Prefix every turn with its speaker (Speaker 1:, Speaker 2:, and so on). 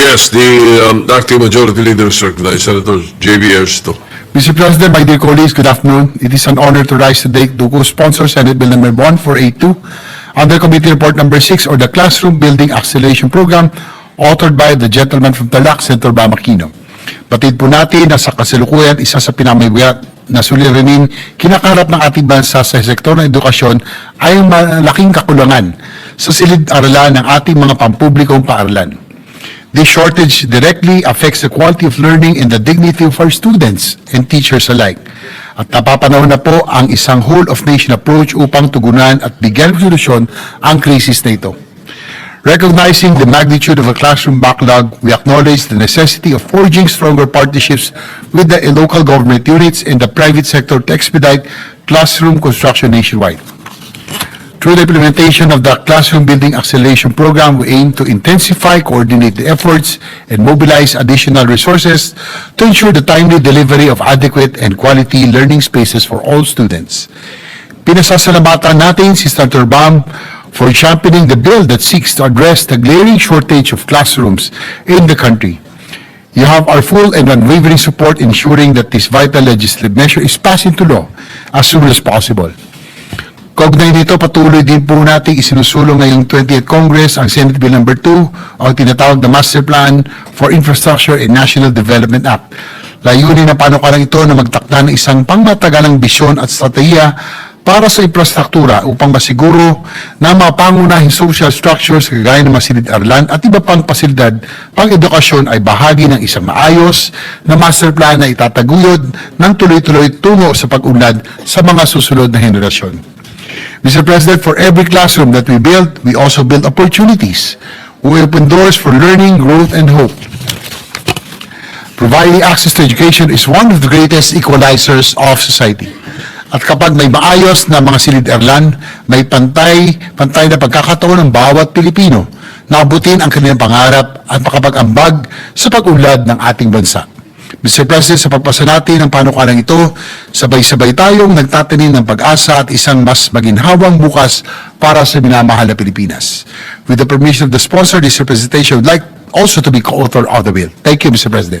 Speaker 1: Yes, the um, acting majority leader is recognized, Senator J.B. Ersto.
Speaker 2: Mr. President, my dear colleagues, good afternoon. It is an honor to rise today to co-sponsor Senate Bill number 1482 under Committee Report number 6 or the Classroom Building Acceleration Program authored by the gentleman from Tarlac, Senator Bam Aquino. Batid po natin na sa kasalukuyan, isa sa pinamabigat na suliranin kinakaharap ng ating bansa sa sektor ng edukasyon ay malaking kakulangan sa silid-aralan ng ating mga pampublikong paaralan. This shortage directly affects the quality of learning and the dignity of our students and teachers alike. At napapanahon na po ang isang whole-of-nation approach upang tugunan at bigyan ng solusyon ang krisis na ito. Recognizing the magnitude of a classroom backlog, we acknowledge the necessity of forging stronger partnerships with the local government units and the private sector to expedite classroom construction nationwide. Through the implementation of the Classroom Building Acceleration Program, we aim to intensify, coordinate the efforts, and mobilize additional resources to ensure the timely delivery of adequate and quality learning spaces for all students. Pinasasalamatan natin si Senator Bam for championing the bill that seeks to address the glaring shortage of classrooms in the country. You have our full and unwavering support ensuring that this vital legislative measure is passed into law as soon as possible. Kaugnay nito, patuloy din po natin isinusulong ngayong 20th Congress ang Senate Bill No. 2 o tinatawag na Master Plan for Infrastructure and National Development Act. Layunin ng panukalang ito na magtakda ng isang pangmatagalang bisyon at strategiya para sa infrastruktura upang masiguro na mga pangunahing social structures kagaya ng masilid arlan at iba pang pasilidad pang edukasyon ay bahagi ng isang maayos na master plan na itataguyod ng tuloy-tuloy tungo sa pag-unlad sa mga susunod na henerasyon. Mr. President, for every classroom that we build, we also build opportunities. We open doors for learning, growth, and hope. Providing access to education is one of the greatest equalizers of society. At kapag may maayos na mga silid-arlan, may pantay, pantay na pagkakataon ng bawat Pilipino na abutin ang kanilang pangarap at makapag-ambag sa pag-unlad ng ating bansa. Mr. President, sa pagpasa natin ng panukalang ito, sabay-sabay tayong nagtatanim ng pag-asa at isang mas maginhawang bukas para sa minamahal na Pilipinas. With the permission of the sponsor, this representation would like also to be co-author of the bill. Thank you, Mr. President.